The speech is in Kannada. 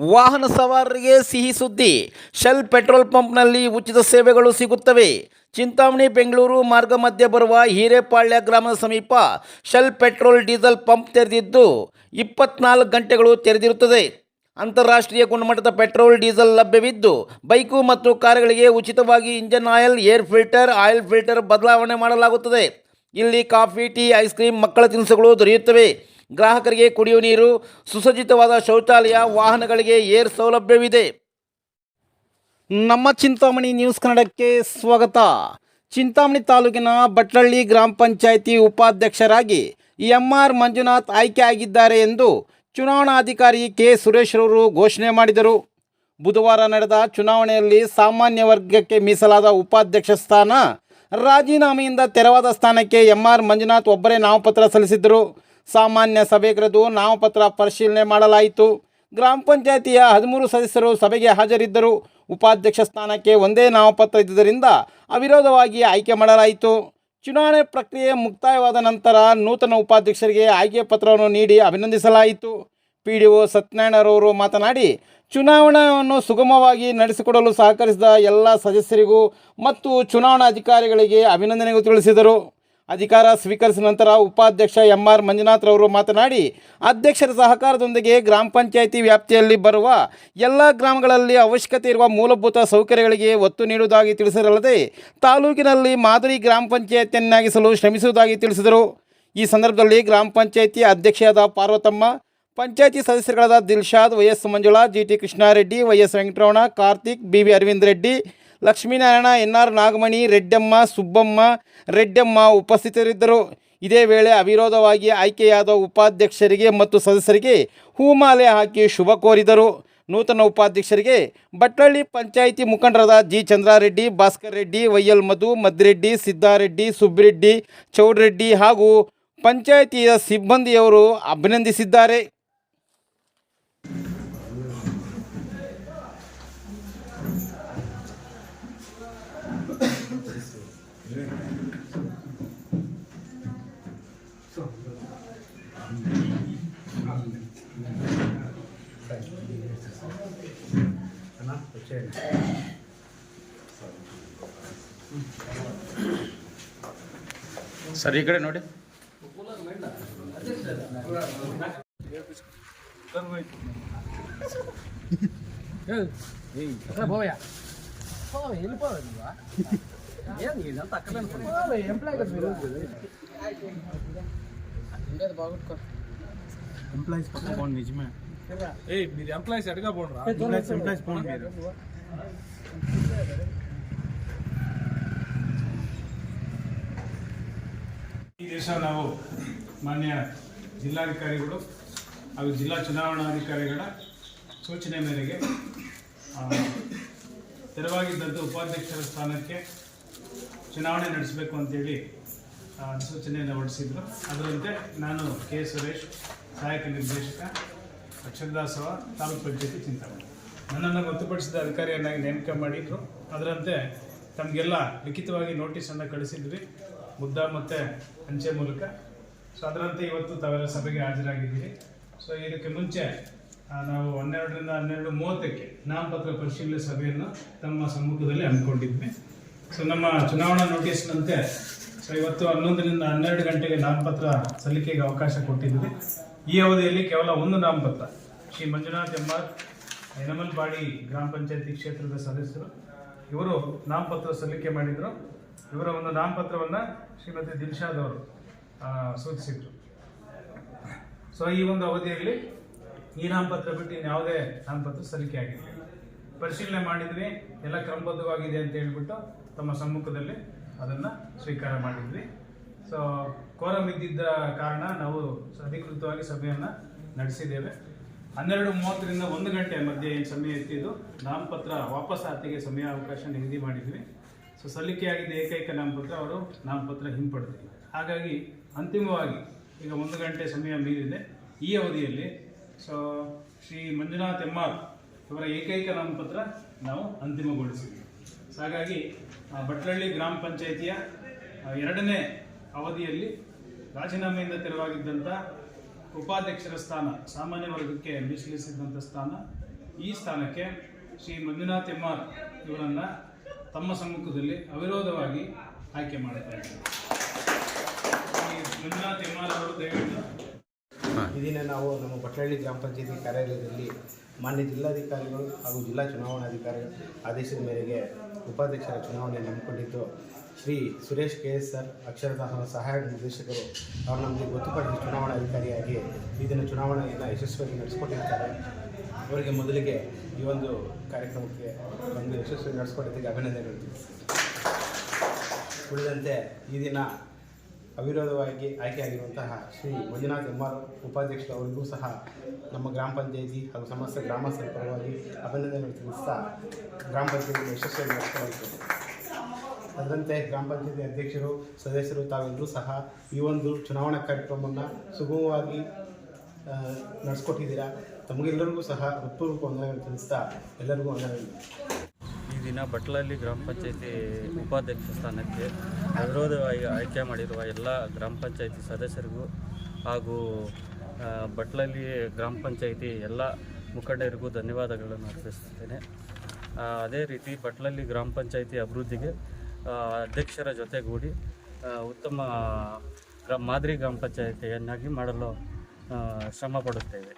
ವಾಹನ ಸವಾರರಿಗೆ ಸಿಹಿ ಸುದ್ದಿ. ಶೆಲ್ ಪೆಟ್ರೋಲ್ ಪಂಪ್ನಲ್ಲಿ ಉಚಿತ ಸೇವೆಗಳು ಸಿಗುತ್ತವೆ. ಚಿಂತಾಮಣಿ, ಬೆಂಗಳೂರು ಮಾರ್ಗ ಮಧ್ಯೆ ಬರುವ ಹಿರೇಪಾಳ್ಯ ಗ್ರಾಮದ ಸಮೀಪ ಶೆಲ್ ಪೆಟ್ರೋಲ್ ಡೀಸೆಲ್ ಪಂಪ್ ತೆರೆದಿದ್ದು ಇಪ್ಪತ್ನಾಲ್ಕು ಗಂಟೆಗಳು ತೆರೆದಿರುತ್ತದೆ. ಅಂತಾರಾಷ್ಟ್ರೀಯ ಗುಣಮಟ್ಟದ ಪೆಟ್ರೋಲ್ ಡೀಸೆಲ್ ಲಭ್ಯವಿದ್ದು ಬೈಕು ಮತ್ತು ಕಾರುಗಳಿಗೆ ಉಚಿತವಾಗಿ engine oil, air filter, oil filter ಬದಲಾವಣೆ ಮಾಡಲಾಗುತ್ತದೆ. ಇಲ್ಲಿ ಕಾಫಿ, ಟೀ, ಐಸ್ ಕ್ರೀಮ್ ಮಕ್ಕಳ ತಿನಿಸುಗಳು ದೊರೆಯುತ್ತವೆ. ಗ್ರಾಹಕರಿಗೆ ಕುಡಿಯುವ ನೀರು, ಸುಸಜ್ಜಿತವಾದ ಶೌಚಾಲಯ, ವಾಹನಗಳಿಗೆ ಏರ್ ಸೌಲಭ್ಯವಿದೆ. ನಮ್ಮ ಚಿಂತಾಮಣಿ ನ್ಯೂಸ್ ಕನ್ನಡಕ್ಕೆ ಸ್ವಾಗತ. ಚಿಂತಾಮಣಿ ತಾಲೂಕಿನ ಬಟ್ಲಳ್ಳಿ ಗ್ರಾಮ ಪಂಚಾಯಿತಿ ಉಪಾಧ್ಯಕ್ಷರಾಗಿ ಎಂ ಆರ್ ಮಂಜುನಾಥ್ ಆಯ್ಕೆಯಾಗಿದ್ದಾರೆ ಎಂದು ಚುನಾವಣಾಧಿಕಾರಿ ಕೆ. ಸುರೇಶ್ ರವರು ಘೋಷಣೆ ಮಾಡಿದರು. ಬುಧವಾರ ನಡೆದ ಚುನಾವಣೆಯಲ್ಲಿ ಸಾಮಾನ್ಯ ವರ್ಗಕ್ಕೆ ಮೀಸಲಾದ ಉಪಾಧ್ಯಕ್ಷ ಸ್ಥಾನ ರಾಜೀನಾಮೆಯಿಂದ ತೆರವಾದ ಸ್ಥಾನಕ್ಕೆ ಎಂ ಆರ್ ಮಂಜುನಾಥ್ ಒಬ್ಬರೇ ನಾಮಪತ್ರ ಸಲ್ಲಿಸಿದ್ದರು. ಸಾಮಾನ್ಯ ಸಭೆ ನಾಮಪತ್ರ ಪರಿಶೀಲನೆ ಮಾಡಲಾಯಿತು. ಗ್ರಾಮ ಪಂಚಾಯಿತಿಯ ಹದಿಮೂರು ಸದಸ್ಯರು ಸಭೆಗೆ ಹಾಜರಿದ್ದರು. ಉಪಾಧ್ಯಕ್ಷ ಸ್ಥಾನಕ್ಕೆ ಒಂದೇ ನಾಮಪತ್ರ ಇದ್ದುದರಿಂದ ಅವಿರೋಧವಾಗಿ ಆಯ್ಕೆ ಮಾಡಲಾಯಿತು. ಚುನಾವಣೆ ಪ್ರಕ್ರಿಯೆ ಮುಕ್ತಾಯವಾದ ನಂತರ ನೂತನ ಉಪಾಧ್ಯಕ್ಷರಿಗೆ ಆಯ್ಕೆ ಪತ್ರವನ್ನು ನೀಡಿ ಅಭಿನಂದಿಸಲಾಯಿತು. ಪಿ ಡಿ ಒ ಸತ್ಯನಾರಾಯಣರವರು ಮಾತನಾಡಿ, ಚುನಾವಣೆಯನ್ನು ಸುಗಮವಾಗಿ ನಡೆಸಿಕೊಡಲು ಸಹಕರಿಸಿದ ಎಲ್ಲ ಸದಸ್ಯರಿಗೂ ಮತ್ತು ಚುನಾವಣಾಧಿಕಾರಿಗಳಿಗೆ ಅಭಿನಂದನೆಗೂ ತಿಳಿಸಿದರು. ಅಧಿಕಾರ ಸ್ವೀಕರಿಸಿದ ನಂತರ ಉಪಾಧ್ಯಕ್ಷ ಎಂ ಆರ್ ಮಂಜುನಾಥ್ರವರು ಮಾತನಾಡಿ, ಅಧ್ಯಕ್ಷರ ಸಹಕಾರದೊಂದಿಗೆ ಗ್ರಾಮ ಪಂಚಾಯಿತಿ ವ್ಯಾಪ್ತಿಯಲ್ಲಿ ಬರುವ ಎಲ್ಲ ಗ್ರಾಮಗಳಲ್ಲಿ ಅವಶ್ಯಕತೆ ಇರುವ ಮೂಲಭೂತ ಸೌಕರ್ಯಗಳಿಗೆ ಒತ್ತು ನೀಡುವುದಾಗಿ ತಿಳಿಸಿರಲ್ಲದೆ, ತಾಲೂಕಿನಲ್ಲಿ ಮಾದರಿ ಗ್ರಾಮ ಪಂಚಾಯತಿಯನ್ನಾಗಿಸಲು ಶ್ರಮಿಸುವುದಾಗಿ ತಿಳಿಸಿದರು. ಈ ಸಂದರ್ಭದಲ್ಲಿ ಗ್ರಾಮ ಪಂಚಾಯಿತಿ ಅಧ್ಯಕ್ಷೆಯಾದ Parvathamma, panchayat ಸದಸ್ಯರುಗಳಾದ Dilshad YS Manjula, G T Krishnareddy YS Venkataramana, Karthik, B V Aravind Reddy Lakshminarayana N R Nagamani, Reddamma, Subbamma, Reddamma ಉಪಸ್ಥಿತರಿದ್ದರು. ಇದೇ ವೇಳೆ ಅವಿರೋಧವಾಗಿ ಆಯ್ಕೆಯಾದ ಉಪಾಧ್ಯಕ್ಷರಿಗೆ ಮತ್ತು ಸದಸ್ಯರಿಗೆ ಹೂಮಾಲೆ ಹಾಕಿ ಶುಭ ಕೋರಿದರು. ನೂತನ ಉಪಾಧ್ಯಕ್ಷರಿಗೆ ಬಟ್ಲಳ್ಳಿ ಪಂಚಾಯಿತಿ ಮುಖಂಡರಾದ ಜಿ. ಚಂದ್ರಾರೆಡ್ಡಿ, ಭಾಸ್ಕರ್ ರೆಡ್ಡಿ, ವೈಎಲ್ ಮಧು, ಮದ್ರೆಡ್ಡಿ, ಸಿದ್ದಾರೆಡ್ಡಿ ಸುಬ್ಬಿರೆಡ್ಡಿ ಚೌಡ್ರೆಡ್ಡಿ ಹಾಗೂ ಪಂಚಾಯಿತಿಯ ಸಿಬ್ಬಂದಿಯವರು ಅಭಿನಂದಿಸಿದ್ದಾರೆ. ಸರ್ ಈ ಕಡೆ ನೋಡಿ ఎంప్లాయీస్ పక్కన పోండి నిజమే ఏయ్ మీరు ఎంప్లాయీస్ ఎడగా పోండిరా ఎంప్లాయీస్ ఎంప్లాయీస్ పోండి మీరు ಈ ದಿವಸ ನಾವು ಮಾನ್ಯ ಜಿಲ್ಲಾಧಿಕಾರಿಗಳು ಹಾಗೂ ಜಿಲ್ಲಾ ಚುನಾವಣಾಧಿಕಾರಿಗಳ ಸೂಚನೆ ಮೇರೆಗೆ ಆ, ತೆರವಾಗಿದ್ದಂಥ ಉಪಾಧ್ಯಕ್ಷರ ಸ್ಥಾನಕ್ಕೆ ಚುನಾವಣೆ ನಡೆಸಬೇಕು ಅಂತೇಳಿ ಸೂಚನೆಯನ್ನು ಹೊರಡಿಸಿದ್ರು. ಅದರಂತೆ ನಾನು ಕೆ ಸುರೇಶ್, ಸಹಾಯಕ ನಿರ್ದೇಶಕ ಅಕ್ಷರದಾಸವ ತಾಲೂಕು ಪಂಚಾಯತಿ ಚಿಂತಾಮಣಿ ನನ್ನನ್ನು ಗೊತ್ತುಪಡಿಸಿದ ಅಧಿಕಾರಿಯನ್ನಾಗಿ ನೇಮಕ ಮಾಡಿದ್ರು. ಅದರಂತೆ ತಮಗೆಲ್ಲ ಲಿಖಿತವಾಗಿ ನೋಟಿಸನ್ನು ಕಳಿಸಿದ್ವಿ, ಮುದ್ದ ಮತ್ತು ಅಂಚೆ ಮೂಲಕ. ಸೊ ಅದರಂತೆ ಇವತ್ತು ತಾವೆಲ್ಲ ಸಭೆಗೆ ಹಾಜರಾಗಿದ್ದೀರಿ. ಸೊ ಇದಕ್ಕೆ ಮುಂಚೆ ನಾವು ಹನ್ನೆರಡರಿಂದ ಹನ್ನೆರಡು ಮೂವತ್ತಕ್ಕೆ ನಾಮಪತ್ರ ಪರಿಶೀಲನೆ ಸಭೆಯನ್ನು ತಮ್ಮ ಸಮ್ಮುಖದಲ್ಲಿ ಹಮ್ಮಿಕೊಂಡಿದ್ವಿ. ಸೊ ನಮ್ಮ ಚುನಾವಣಾ ನೋಟಿಸ್ನಂತೆ ಸೊ ಇವತ್ತು ಹನ್ನೊಂದರಿಂದ ಹನ್ನೆರಡು ಗಂಟೆಗೆ ನಾಮಪತ್ರ ಸಲ್ಲಿಕೆಗೆ ಅವಕಾಶ ಕೊಟ್ಟಿದ್ದೀವಿ. ಈ ಅವಧಿಯಲ್ಲಿ ಕೇವಲ ಒಂದು ನಾಮಪತ್ರ, ಶ್ರೀ ಮಂಜುನಾಥ್ ಎಂಆರ್ ಯನಮಲ್ಪಾಡಿ ಗ್ರಾಮ ಪಂಚಾಯತಿ ಕ್ಷೇತ್ರದ ಸದಸ್ಯರು. ಇವರು ನಾಮಪತ್ರ ಸಲ್ಲಿಕೆ ಮಾಡಿದರು. ಇವರ ಒಂದು ನಾಮಪತ್ರವನ್ನು ಶ್ರೀಮತಿ ದಿಲ್ಶಾದ್ ಅವರು ಸೂಚಿಸಿದರು. ಸೊ ಈ ಒಂದು ಅವಧಿಯಲ್ಲಿ ಈ ನಾಮಪತ್ರ ಬಿಟ್ಟು ಇನ್ಯಾವುದೇ ನಾಮಪತ್ರ ಸಲ್ಲಿಕೆ ಆಗಿರಲಿಲ್ಲ ಪರಿಶೀಲನೆ ಮಾಡಿದ್ವಿ. ಎಲ್ಲ ಕ್ರಮಬದ್ಧವಾಗಿದೆ ಅಂತ ಹೇಳ್ಬಿಟ್ಟು ತಮ್ಮ ಸಮ್ಮುಖದಲ್ಲಿ ಅದನ್ನು ಸ್ವೀಕಾರ ಮಾಡಿದ್ವಿ. ಸೊ ಕೋರಂ ಇದ್ದಿದ್ದ ಕಾರಣ ನಾವು ಅಧಿಕೃತವಾಗಿ ಸಭೆಯನ್ನು ನಡೆಸಿದ್ದೇವೆ. ಹನ್ನೆರಡು ಮೂವತ್ತರಿಂದ ಒಂದು ಗಂಟೆ ಮಧ್ಯೆ ಏನು ಸಮಯ ಎತ್ತಿದ್ದು ನಾಮಪತ್ರ ವಾಪಸ್ ಆತಿಗೆ ಸಮಯ ಅವಕಾಶ ನಿಗದಿ ಮಾಡಿದ್ವಿ. ಸೊ ಸಲ್ಲಿಕೆಯಾಗಿದ್ದ ಏಕೈಕ ನಾಮಪತ್ರ ಅವರು ನಾಮಪತ್ರ ಹಿಂಪಡೆದಿಲ್ಲ. ಹಾಗಾಗಿ ಅಂತಿಮವಾಗಿ ಈಗ ಒಂದು ಗಂಟೆ ಸಮಯ ಮೀರಿದೆ. ಈ ಅವಧಿಯಲ್ಲಿ ಸೊ ಶ್ರೀ ಮಂಜುನಾಥ್ ಎಂ ಆರ್ ಇವರ ಏಕೈಕ ನಾಮಪತ್ರ ನಾವು ಅಂತಿಮಗೊಳಿಸಿದ್ವಿ. ಹಾಗಾಗಿ ಆ, ಭಟ್ಲಳ್ಳಿ ಗ್ರಾಮ ಪಂಚಾಯಿತಿಯ ಎರಡನೇ ಅವಧಿಯಲ್ಲಿ ರಾಜೀನಾಮೆಯಿಂದ ತೆರವಾಗಿದ್ದಂಥ ಉಪಾಧ್ಯಕ್ಷರ ಸ್ಥಾನ ಸಾಮಾನ್ಯ ವರ್ಗಕ್ಕೆ ಮೀಸಲಿಸಿದ್ದಂಥ ಸ್ಥಾನ ಈ ಸ್ಥಾನಕ್ಕೆ ಶ್ರೀ ಮಂಜುನಾಥ್ ಎಮ್ಮಾರ್ ಇವರನ್ನು ತಮ್ಮ ಸಮ್ಮುಖದಲ್ಲಿ ಅವಿರೋಧವಾಗಿ ಆಯ್ಕೆ ಮಾಡ್ತಾ ಈ ಮಂಜುನಾಥ್ ಎಮ್ಮಾರ್ ಅವರು ದಯವಿಟ್ಟು ಈ ದಿನ ನಾವು ನಮ್ಮ ಬಟ್ಲಹಳ್ಳಿ ಗ್ರಾಮ ಪಂಚಾಯತಿ ಕಾರ್ಯಾಲಯದಲ್ಲಿ ಮಾನ್ಯ ಜಿಲ್ಲಾಧಿಕಾರಿಗಳು ಹಾಗೂ ಜಿಲ್ಲಾ ಚುನಾವಣಾಧಿಕಾರಿಗಳ ಆದೇಶದ ಮೇರೆಗೆ ಉಪಾಧ್ಯಕ್ಷರ ಚುನಾವಣೆ ನಂಬಿಕೊಂಡಿದ್ದು Shri Suresh K S sir ಅಕ್ಷರದಾಹ ಸಹಾಯಕ ನಿರ್ದೇಶಕರು ಅವರು ನಮಗೆ ಗೊತ್ತುಪಡಿಸಿ ಚುನಾವಣಾಧಿಕಾರಿಯಾಗಿ ಈ ದಿನ ಚುನಾವಣೆಯನ್ನು ಯಶಸ್ವಿಯಾಗಿ ನಡೆಸಿಕೊಟ್ಟಿರ್ತಾರೆ. ಅವರಿಗೆ ಮೊದಲಿಗೆ ಈ ಒಂದು ಕಾರ್ಯಕ್ರಮಕ್ಕೆ ಒಂದು ಯಶಸ್ವಿ ನಡೆಸಿಕೊಟ್ಟಿದ್ದಕ್ಕೆ ಅಭಿನಂದನೆಗಳು. ಉಳಿದಂತೆ ಈ ದಿನ ಅವಿರೋಧವಾಗಿ ಆಯ್ಕೆಯಾಗಿರುವಂತಹ ಶ್ರೀ ಮಂಜುನಾಥ್ ಎಮ್ಮಾರ್ ಉಪಾಧ್ಯಕ್ಷರು ಅವರಿಗೂ ಸಹ ನಮ್ಮ ಗ್ರಾಮ ಪಂಚಾಯಿತಿ ಹಾಗೂ ಸಮಸ್ತ ಗ್ರಾಮಸ್ಥರ ಪರವಾಗಿ ಅಭಿನಂದನೆಗಳು ತಿಳಿಸ್ತಾ ಗ್ರಾಮ ಪಂಚಾಯಿತಿ ಯಶಸ್ವಿಯಾಗಿ ನಡೆಸಲಾಯಿತು. ಅದರಂತೆ ಗ್ರಾಮ ಪಂಚಾಯತಿ ಅಧ್ಯಕ್ಷರು, ಸದಸ್ಯರು ತಾವೆಲ್ಲರೂ ಸಹ ಈ ಒಂದು ಚುನಾವಣಾ ಕಾರ್ಯಕ್ರಮವನ್ನು ಸುಗಮವಾಗಿ ನಡೆಸ್ಕೊಟ್ಟಿದ್ದೀರಾ? ತಮಗೆಲ್ಲರಿಗೂ ಸಹ ಹೃತ್ಪೂರ್ವಕ ವಂದನೆಗಳು ತಿಳಿಸ್ತಾ ಎಲ್ಲರಿಗೂ ವಂದನೆಗಳು. ದಿನ ಬಟ್ಲಲ್ಲಿ ಗ್ರಾಮ ಪಂಚಾಯತಿ ಉಪಾಧ್ಯಕ್ಷ ಸ್ಥಾನಕ್ಕೆ ಅವಿರೋಧವಾಗಿ ಆಯ್ಕೆ ಮಾಡಿರುವ ಎಲ್ಲ ಗ್ರಾಮ ಪಂಚಾಯತಿ ಸದಸ್ಯರಿಗೂ ಹಾಗೂ ಬಟ್ಲಲ್ಲಿ ಗ್ರಾಮ ಪಂಚಾಯತಿ ಎಲ್ಲ ಮುಖಂಡರಿಗೂ ಧನ್ಯವಾದಗಳನ್ನು ಅರ್ಪಿಸುತ್ತೇನೆ. ಅದೇ ರೀತಿ ಬಟ್ಲಲ್ಲಿ ಗ್ರಾಮ ಪಂಚಾಯತಿ ಅಭಿವೃದ್ಧಿಗೆ ಅಧ್ಯಕ್ಷರ ಜೊತೆಗೂಡಿ ಉತ್ತಮ ಗ್ರಾಮ ಮಾದರಿ ಗ್ರಾಮ ಪಂಚಾಯತಿಯನ್ನಾಗಿ ಮಾಡಲು ಶ್ರಮ ಪಡುತ್ತೇವೆ.